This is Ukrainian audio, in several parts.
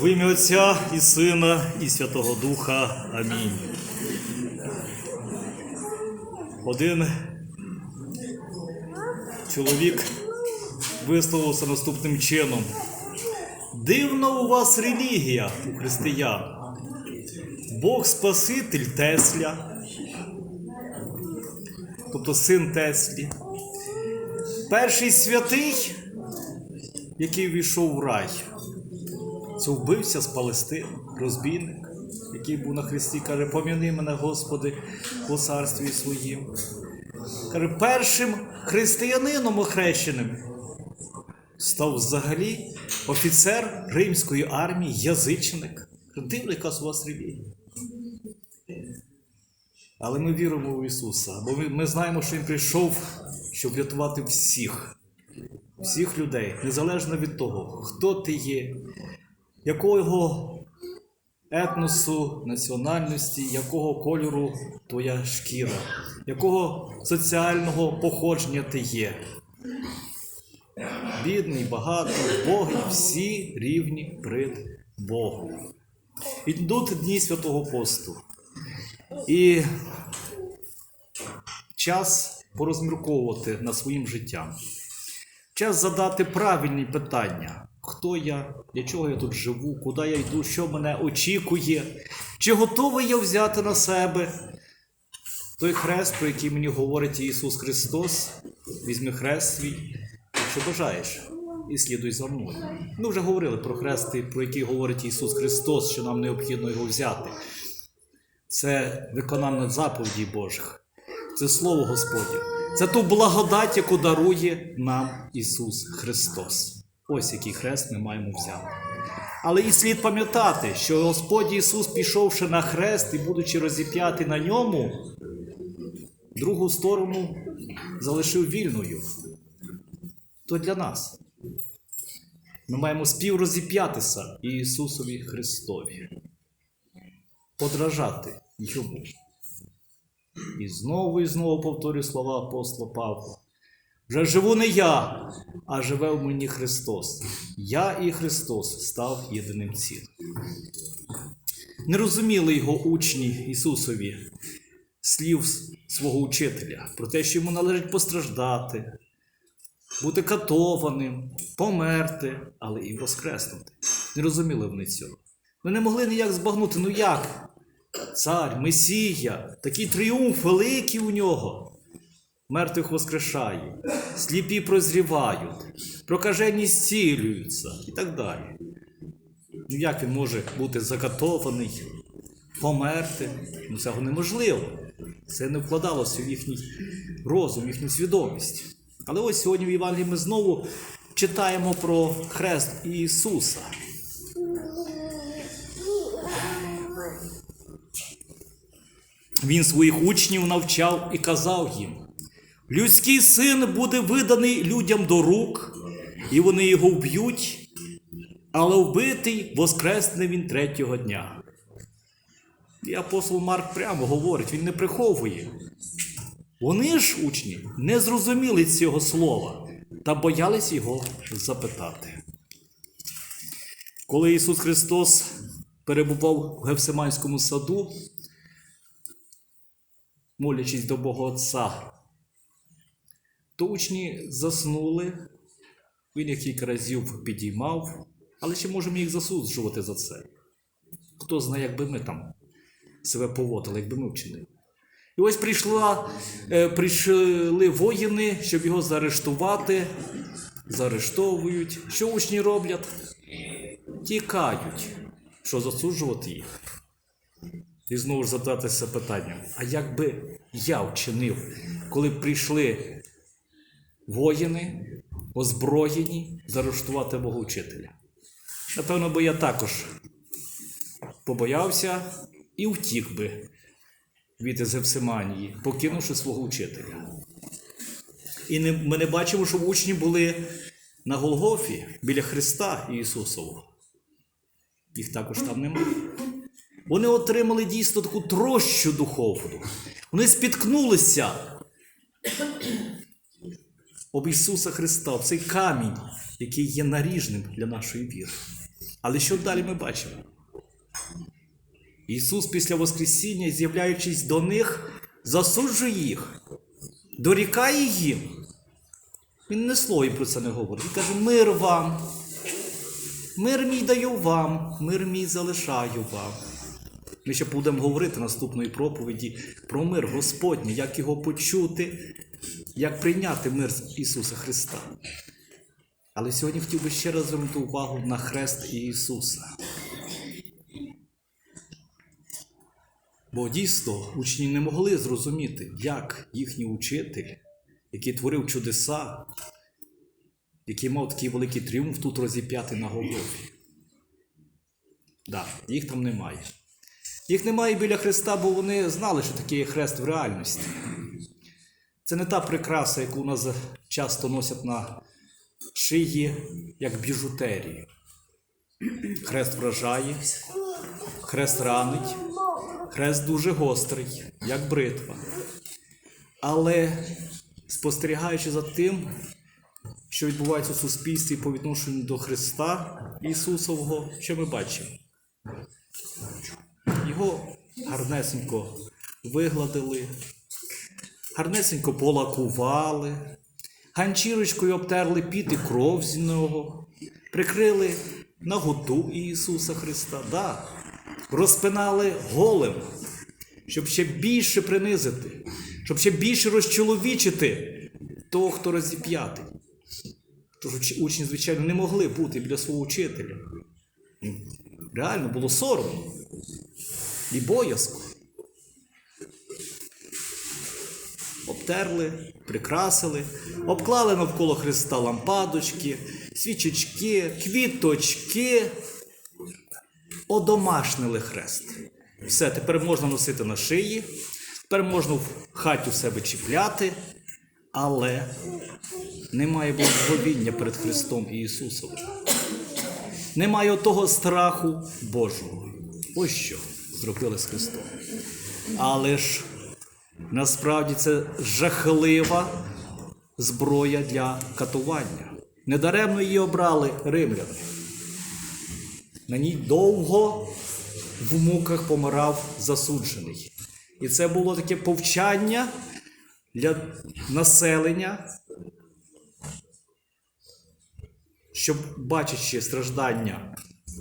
В ім'я Отця і Сина, і Святого Духа. Амінь. Один чоловік висловився наступним чином. Дивна у вас релігія у християн. Бог Спаситель Тесля, тобто син Теслі. Перший святий, який війшов в рай. Це вбився з Палестини, розбійник, який був на хресті, каже, пом'яни мене, Господи, у царстві своїм. Каже, першим християнином охрещеним став взагалі офіцер римської армії, язичник. Дивно, яка у вас релігія. Але ми віримо в Ісуса, бо ми знаємо, що Він прийшов, щоб врятувати всіх, всіх людей, незалежно від того, хто ти є, якого етносу, національності, якого кольору твоя шкіра, якого соціального походження ти є. Бідний, багатий, Богий, всі рівні перед Богом. Ідуть дні святого посту. І час порозмірковувати над своїм життям. Час задати правильні питання. Хто я, для чого я тут живу, куди я йду, що мене очікує, чи готовий я взяти на себе той хрест, про який мені говорить Ісус Христос, візьми хрест свій, якщо бажаєш, і слідуй за мною. Ми вже говорили про хрести, про який говорить Ісус Христос, що нам необхідно його взяти. Це виконання заповідей Божих, це Слово Господнє, це ту благодать, яку дарує нам Ісус Христос. Ось який хрест ми маємо взяти. Але і слід пам'ятати, що Господь Ісус, пішовши на хрест і будучи розіп'ятий на ньому, другу сторону залишив вільною. То для нас. Ми маємо співрозіп'ятися Ісусові Христові подражати йому. І знову і знову повторюю слова апостола Павла. Вже живу не я, а живе в мені Христос. Я і Христос став єдиним цілим. Не розуміли його учні Ісусові слів свого учителя про те, що йому належить постраждати, бути катованим, померти, але і воскреснути. Не розуміли вони цього. Ми не могли ніяк збагнути, ну як? Цар, Месія, такий тріумф великий у нього. Мертвих воскрешає, сліпі прозрівають, прокажені зцілюються і так далі. Ну як він може бути закатований, померти? Ну цього неможливо. Це не вкладалося в їхній розум, їхню свідомість. Але ось сьогодні в Євангелії ми знову читаємо про хрест Ісуса. Він своїх учнів навчав і казав їм: людський син буде виданий людям до рук, і вони його вб'ють, але вбитий воскресне він третього дня. І апостол Марк прямо говорить, він не приховує. Вони ж, учні, не зрозуміли цього слова та боялись його запитати. Коли Ісус Христос перебував в Гефсиманському саду, молячись до Бога Отця, то учні заснули, він їх кілька разів підіймав, але чи можемо їх засуджувати за це? Хто знає, як би ми там себе поводили, якби ми вчинили. І ось прийшла, е, прийшли воїни, щоб його заарештувати, заарештовують. Що учні роблять? Тікають, що засуджувати їх. І знову ж задатися питанням: а як би я вчинив, коли б прийшли воїни, озброєні, заарештувати мого вчителя? Напевно, би я також побоявся і втік би від Езевсиманії, покинувши свого вчителя. І не, ми не бачимо, що учні були на Голгофі біля Христа Ісусового. Їх також там немає. Вони отримали дійсно таку трощу духовну. Вони спіткнулися об Ісуса Христа, в цей камінь, який є наріжним для нашої віри. Але що далі ми бачимо? Ісус після Воскресіння, з'являючись до них, засуджує їх, дорікає їм. Він не слово про це не говорить. Він каже: мир вам, мир мій даю вам, мир мій залишаю вам. Ми ще будемо говорити наступної проповіді про мир Господній, як його почути, як прийняти мир Ісуса Христа. Але сьогодні хотів би ще раз звернути увагу на хрест Ісуса. Бо дійсно учні не могли зрозуміти, як їхній учитель, який творив чудеса, який мав такий великий тріумф тут розіп'яти на Голгофі. Да, їх там немає. Їх немає біля Христа, бо вони знали, що таке є хрест в реальності. Це не та прикраса, яку у нас часто носять на шиї, як біжутерії. Хрест вражає, хрест ранить, хрест дуже гострий, як бритва. Але спостерігаючи за тим, що відбувається в суспільстві по відношенню до Христа Ісусового, що ми бачимо? Його гарнесенько вигладили, гарнесенько полакували, ганчірочкою обтерли піт і кров з нього, прикрили наготу Ісуса Христа, да, розпинали голим, щоб ще більше принизити, щоб ще більше розчоловічити того, хто розіп'ятий. Тож учні, звичайно, не могли бути біля свого учителя. Реально було соромно і боязко. Обтерли, прикрасили, обклали навколо Христа лампадочки, свічечки, квіточки, одомашнили хрест. Все, тепер можна носити на шиї, тепер можна в хаті в себе чіпляти, але немає благословіння перед Христом і Ісусом. Немає того страху Божого. Ось що зробили з Христом. Але ж насправді це жахлива зброя для катування. Недаремно її обрали римляни. На ній довго в муках помирав засуджений. І це було таке повчання для населення, щоб бачачи страждання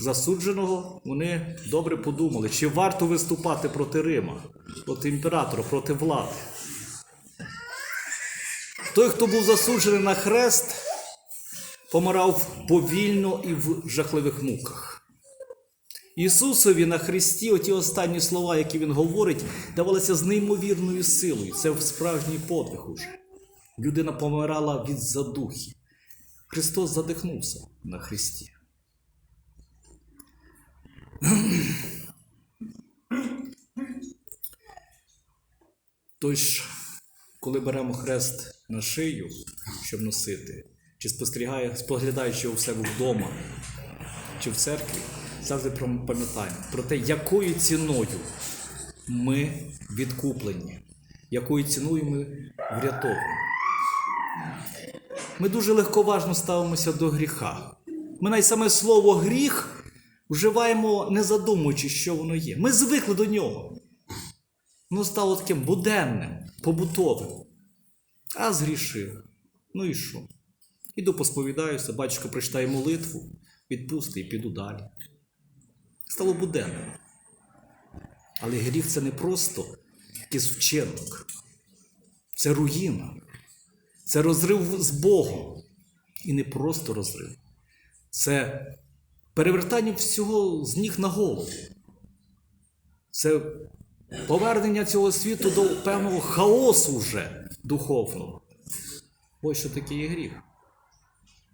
засудженого, вони добре подумали, чи варто виступати проти Рима, проти імператора, проти влади. Той, хто був засуджений на хрест, помирав повільно і в жахливих муках. Ісусові на Христі, оті останні слова, які він говорить, давалися з неймовірною силою. Це в справжній подвиг уже. Людина помирала від задухи. Христос задихнувся на Христі. Тож, коли беремо хрест на шию, щоб носити, чи спостерігає, споглядаючи у себе вдома, чи в церкві, завжди пам'ятаємо про те, якою ціною ми відкуплені, якою ціною ми врятовані. Ми дуже легковажно ставимося до гріха. Ми навіть саме слово гріх вживаємо, не задумуючи, що воно є. Ми звикли до нього. Воно стало таким буденним, побутовим. А згрішив. Ну і що? Іду посповідаюся, батько прочитає молитву, відпусти і піду далі. Стало буденним. Але гріх це не просто якийсь вчинок, це руїна, це розрив з Богом. І не просто розрив. Це перевертання всього з ніг на голову. Це повернення цього світу до певного хаосу вже духовного. Ось що таке є гріх.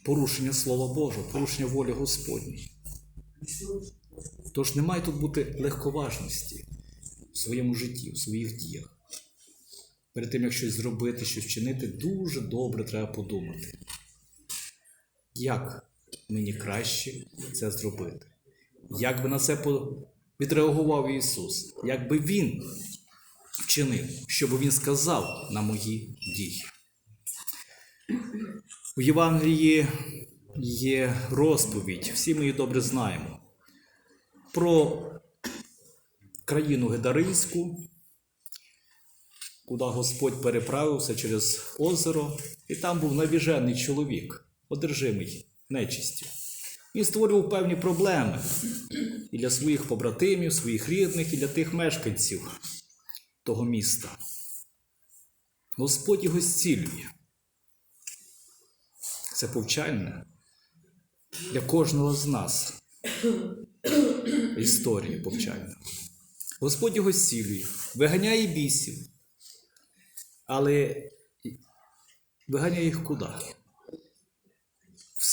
Порушення Слова Божого, порушення волі Господньої. Тож не має тут бути легковажності в своєму житті, в своїх діях. Перед тим, як щось зробити, щось вчинити, дуже добре треба подумати. Як мені краще це зробити? Як би на це відреагував Ісус? Як би Він вчинив, би Він сказав на мої дії? У Євангелії є розповідь, всі ми її добре знаємо, про країну Гедаринську, куди Господь переправився через озеро, і там був навіжений чоловік, одержимий нечистю. Він створював певні проблеми і для своїх побратимів, своїх рідних, і для тих мешканців того міста. Господь його зцілює. Це повчальне для кожного з нас. Історія повчальна. Господь його зцілює, виганяє бісів, але виганяє їх куди?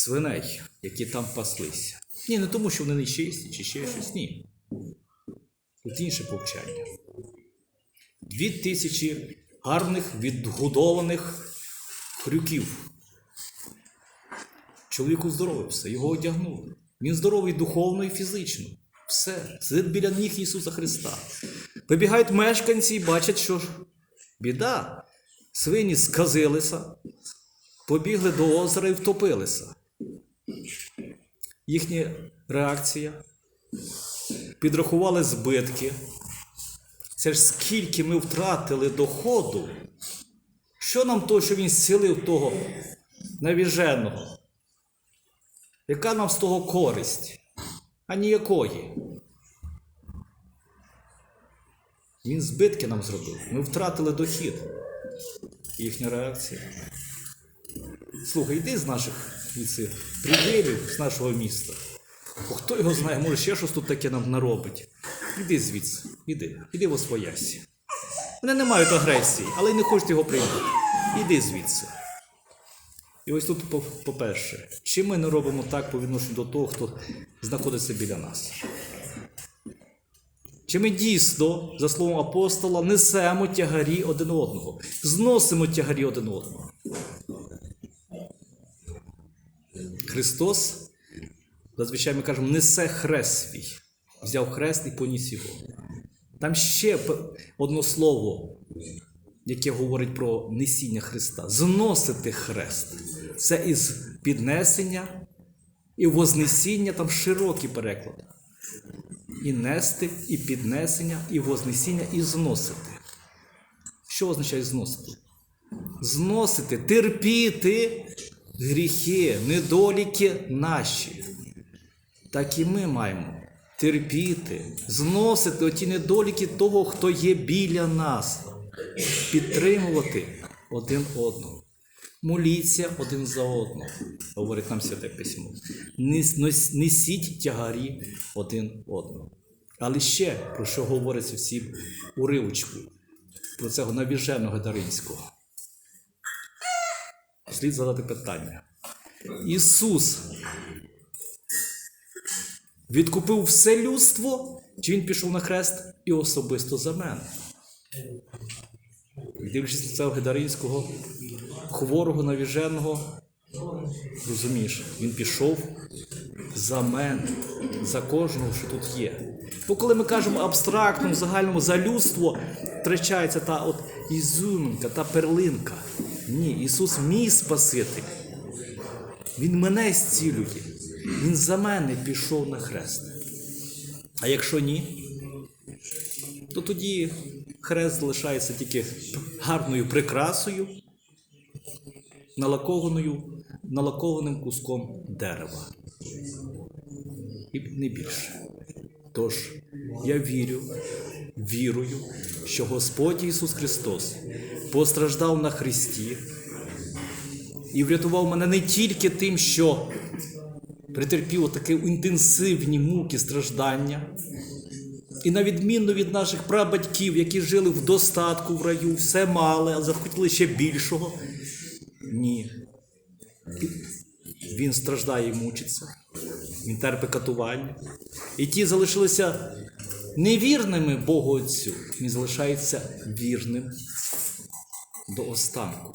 Свиней, які там паслися. Ні, не тому, що вони нечисті чи ще щось. Ні. Тут інше повчання. Дві тисячі гарних відгодованих хрюків. Чоловік оздоровився, його одягнули. Він здоровий духовно і фізично. Все, сидить біля ніг Ісуса Христа. Вибігають мешканці і бачать, що ж біда. Свині сказилися, побігли до озера і втопилися. Їхня реакція. Підрахували збитки. Це ж скільки ми втратили доходу. Що нам то, що він зцілив того навіженого? Яка нам з того користь? А ніякої. Він збитки нам зробив. Ми втратили дохід. Їхня реакція. Слухай, йди з наших приділів з нашого міста. Бо хто його знає, може ще щось тут таке нам наробить. Іди звідси, іди, іди в освоясі. Вони не мають агресії, але й не хочуть його прийняти. Іди звідси. І ось тут, по- по-перше, чи ми не робимо так по відношенню до того, хто знаходиться біля нас? Чи ми дійсно, за словом апостола, несемо тягарі один одного, зносимо тягарі один одного? Христос, зазвичай ми кажемо, несе хрест свій. Взяв хрест і поніс його. Там ще одно слово, яке говорить про несіння Христа. Зносити хрест. Це із піднесення і вознесіння, там широкий переклад. І нести, і піднесення, і вознесіння, і зносити. Що означає зносити? Зносити, терпіти гріхи, недоліки наші. Так і ми маємо терпіти, зносити оті недоліки того, хто є біля нас, підтримувати один одного. Моліться один за одного, говорить нам святе письмо. Нес- нес- Несіть тягарі один одного. Але ще про що говориться всі уривочку, про цього навіженого Даринського. Слід задати питання. Ісус відкупив все людство, чи Він пішов на хрест і особисто за мене? Дивлячись на цього Гедаринського, хворого, навіженого, розумієш, він пішов за мене, за кожного, що тут є. Бо коли ми кажемо абстрактно, загальному за людство, втрачається та от ізюминка, та перлинка. Ні, Ісус мій Спаситель. Він мене зцілює. Він за мене пішов на хрест. А якщо ні, то тоді хрест залишається тільки гарною прикрасою, налакованою, налакованим куском дерева. І не більше. Тож я вірю, вірую, що Господь Ісус Христос постраждав на Христі і врятував мене не тільки тим, що претерпів такі інтенсивні муки страждання, і на відміну від наших прабатьків, які жили в достатку в раю, все мали, а захотіли ще більшого. Ні. Він страждає і мучиться, він терпить катування. І ті залишилися невірними Богу Отцю, він залишається вірним до останку.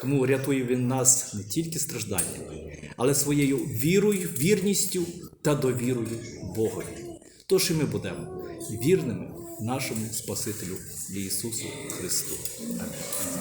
Тому рятує він нас не тільки стражданнями, але своєю вірою, вірністю та довірою Богові. Тож і ми будемо вірними нашому Спасителю Ісусу Христу. Амінь.